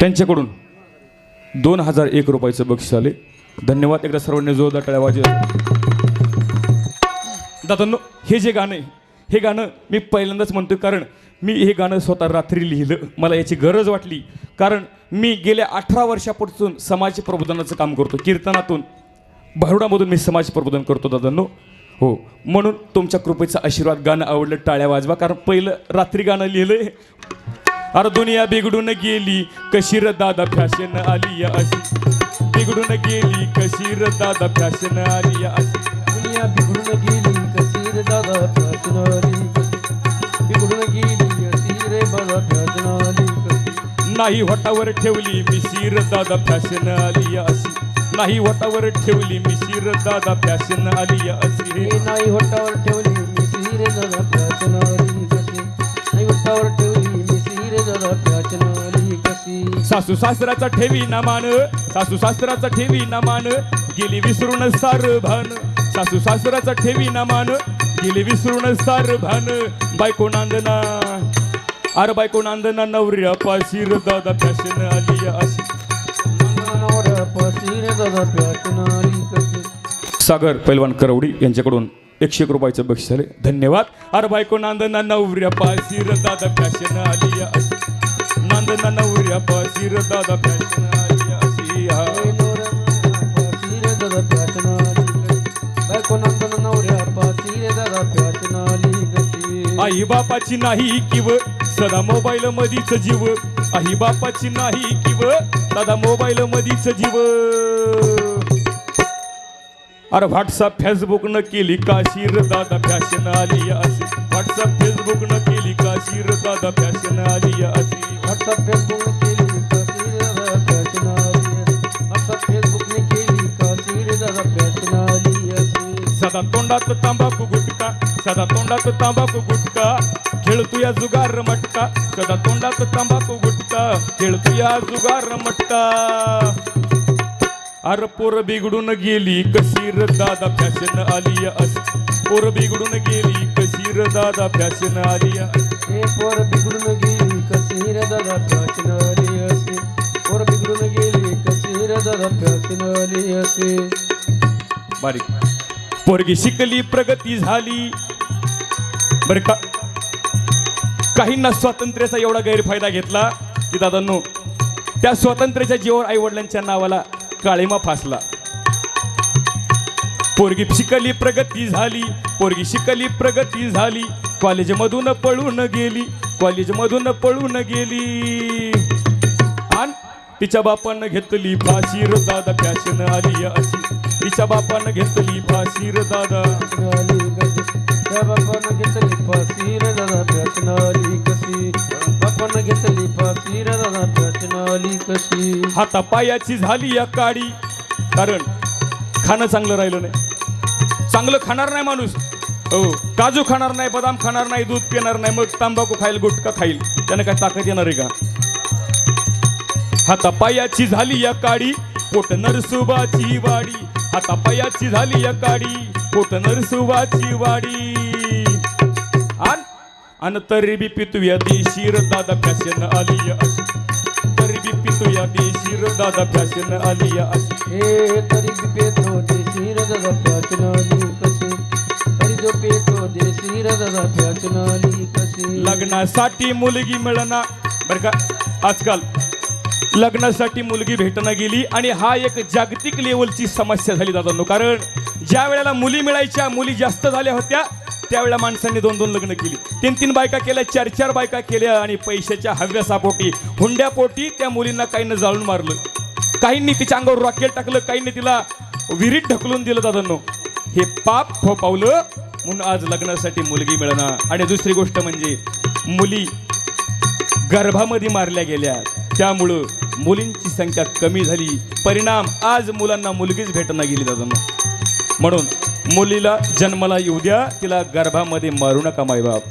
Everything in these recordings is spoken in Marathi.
त्यांच्याकडून दोन हजार एक रुपयाचं बक्षीस आले. धन्यवाद एकदा सर्वांनी जोरदार टाळ्या वाजव. दादांनो हे जे गाणं आहे हे गाणं मी पहिल्यांदाच म्हणतो कारण मी हे गाणं स्वतः रात्री लिहिलं. मला याची गरज वाटली. कारण मी गेल्या अठरा वर्षापासून समाज प्रबोधनाचं काम करतो. कीर्तनातून भारुडामधून मी समाज प्रबोधन करतो दादांनो. हो म्हणून तुमच्या कृपेचा आशीर्वाद गाणं आवडलं टाळ्या वाजवा. कारण पहिलं रात्री गाणं लिहिलंय. अरे दुनिया बिघडून गेली कशी र दादा फॅशन आली या अशी. बिघडून गेली कशी र दादा फॅशन आली या अशी. दुनिया बिघडून गेली कशी रे दादा फॅशनवाली कशी बिघडून गेली अशी रे बाबा फॅशनवाली कशी नाही होटावर ठेवली मी शिर दादा फॅशन आली या अशी. नाही होटावर ठेवली मी शिर दादा फॅशन आली या अशी. नाही होटावर ठेवली मी रे दादा फॅशनवाली कशी नाही होटावर सासू सासराचा ठेवी ना मान. सासू सासराचा ठेवी ना मान. गेली विसरून सार भान. सासू सासराचा ठेवी ना मान. गेली विसरून सार भान. बायको नांदना. अर बायको नांदना नवऱ्या पाशीर दादा फॅशन आली अशी. सागर पैलवान करवडी यांच्याकडून एकशे एक रुपयाचं बक्षीस झाले. धन्यवाद. अर बायको नांदना नवऱ्या पाशीर दादा फॅशन आली अशी. नांदना नवऱ्या पाशीर दादा फॅशन आली अशी हा दादा फॅशनवाली कशी बायको नंदन नवऱ्या आई बापाची नाही किव सदा मोबाईल मधीच जीव आई बापाची नाही किव सदा मोबाईल मधीच जीव अरे व्हॉट्सअप फेसबुक न केली काशीर दादा फॅशन आली अशी. व्हॉट्सअप फेसबुक न केली काशीर दादा फॅशन आली अशी. व्हॉट्सअप फेसबुक केली कशी रे दादा फॅशन आली व्हॉट्सअप फेसबुक केली कशी रे दादा फॅशन आली अशी. सदा तोंडात तांबाखू गुटका सदा तोंडात तांबाखू गुटका. खेळतो या जुगार मटका सदा तोंडात तांबाखू गुटका. खेळतो या जुगार मटका. अरे पोर बिघडून गेली कशीर दादा फॅशन आली पोर बिघडून गेली कशीर दादा फॅशन आली हे पोर बिघडून गेली कशी रे दादा फॅशन आली अशी पोर बिघडून गेली कशी रे दादा फॅशन आली अशी बारीक. पोरगी शिकली प्रगती झाली. बर का काहींना स्वातंत्र्याचा एवढा गैरफायदा घेतला की दादांनो त्या स्वातंत्र्याच्या जीवावर आई वडिलांच्या नावाला काळीमा फासला. पोरगी शिकली प्रगती झाली. पोरगी शिकली प्रगती झाली. कॉलेजमधून पळून गेली. कॉलेजमधून पळून गेली. आणि तिच्या बापानं घेतली फाशीर दादा फॅशन आली अशी. तिच्या बापानं घेतली फाशीर दादा. बापानं घेतली फाशी रे हातापायाची पायाची झाली या काडी. कारण खाणं चांगलं राहिलं नाही. चांगलं खाणार नाही माणूस. हो काजू खाणार नाही बदाम खाणार नाही दूध पिणार नाही मग तंबाखू खाईल गुटखा खाईल. त्याने काय ताकद येणार आहे का? हातापायाची झाली या काडी पोट नरसुबाची वाडी. हातापायाची झाली या काडी पोट नरसुबाची वाडी. आणि अन तरी बी पितूया देशीर दादा फॅशन आली या अशी तरी बी पितूया देशीर दादा फॅशन आली या अशी. हे तरी पेतो देशी रे दादा फॅशन आली कशी? तरी जो पेतो देशी रे दादा फॅशन आली कशी? लग्नासाठी मुलगी मिळना बरं का? आजकाल लग्नासाठी मुलगी भेटणं गेली आणि हा एक जागतिक लेवलची समस्या झाली दादांनो. कारण ज्या वेळेला मुली मिळायच्या मुली जास्त झाल्या होत्या त्यावेळेला माणसांनी दोन दोन लग्न केली. तीन तीन बायका केल्या चार चार बायका केल्या आणि पैशाच्या हव्यासापोटी हुंड्यापोटी त्या मुलींना काहींना जाळून मारलं. काहींनी तिच्या अंगावर रॉकेट टाकलं काहींनी तिला विहिरीत ढकलून दिलं दादांनो. हे पाप फोपावलं म्हणून आज लग्नासाठी मुलगी मिळणं आणि दुसरी गोष्ट म्हणजे मुली गर्भामध्ये मारल्या गेल्या. त्यामुळं मुलींची संख्या कमी झाली. परिणाम आज मुलांना मुलगीच भेटना गेली दादांना. म्हणून मुलीला जन्माला येऊ द्या तिला गर्भामध्ये मारू नका मायबाप.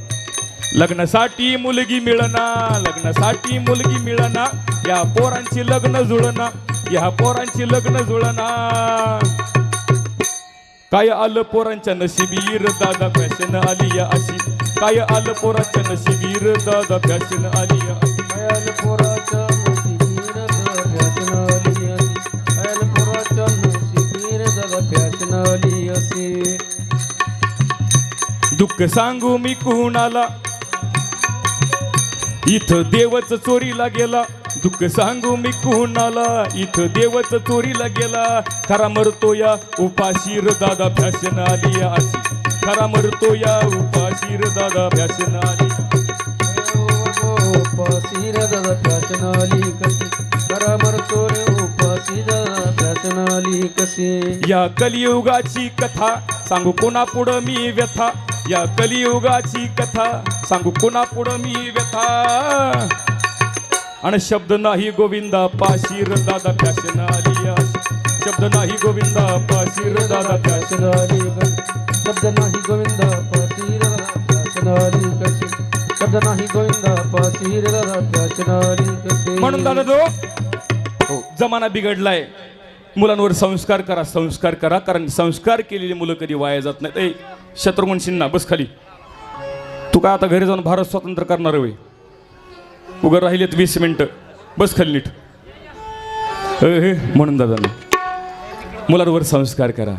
लग्नासाठी मुलगी मिळना लग्नासाठी मुलगी मिळना या पोरांची लग्न जुळना या पोरांची लग्न जुळना काय आलं पोरांच्या नशिबीर दादा फॅशन आली या अशी. काय आलं पोरांच्या नशिबीर दादा फॅशन आली या अशी. खयाल दुःख सांगू मी कुणाला? इथं देवच चोरीला गेला. दुःख सांगू मी कुणाला? इथं देवच चोरीला गेला. खरा मरतो या उपाशी र दादा फॅशन आली अशी. खरा मरतो या उपाशी र दादा फॅशन आली. उपासी रे दादा फॅशन आली कशी? खरा मरतो रे उपासी दादा फॅशन आली कशी? या कलियुगाची कथा सांगू कोणा पुढं मी व्यथा? या कलियुगाची कथा सांगू कोणा पुढं मी व्यथा? आणि शब्द नाही गोविंदा पाशीर दादा फॅशन आली. शब्द नाही गोविंदा पाशीर दादा फॅशन आली शब्द नाही गोविंदा पासी रे दादा फॅशन आली शब्द नाही गोविंदा पासी रे दादा फॅशन आली म्हणून दादा तो हो, जमाना बिघडलाय. मुलांवर संस्कार करा संस्कार करा कारण संस्कार केलेली मुलं कधी वाया जात नाहीत. ए शत्रुघ्न सिन्हा बस खाली. तू काय आता घरी जाऊन भारत स्वतंत्र करणार होय उघड राहिलेत वीस मिनिटं. बस खाली नीट. हे, म्हणून दादा मुलांवर संस्कार करा.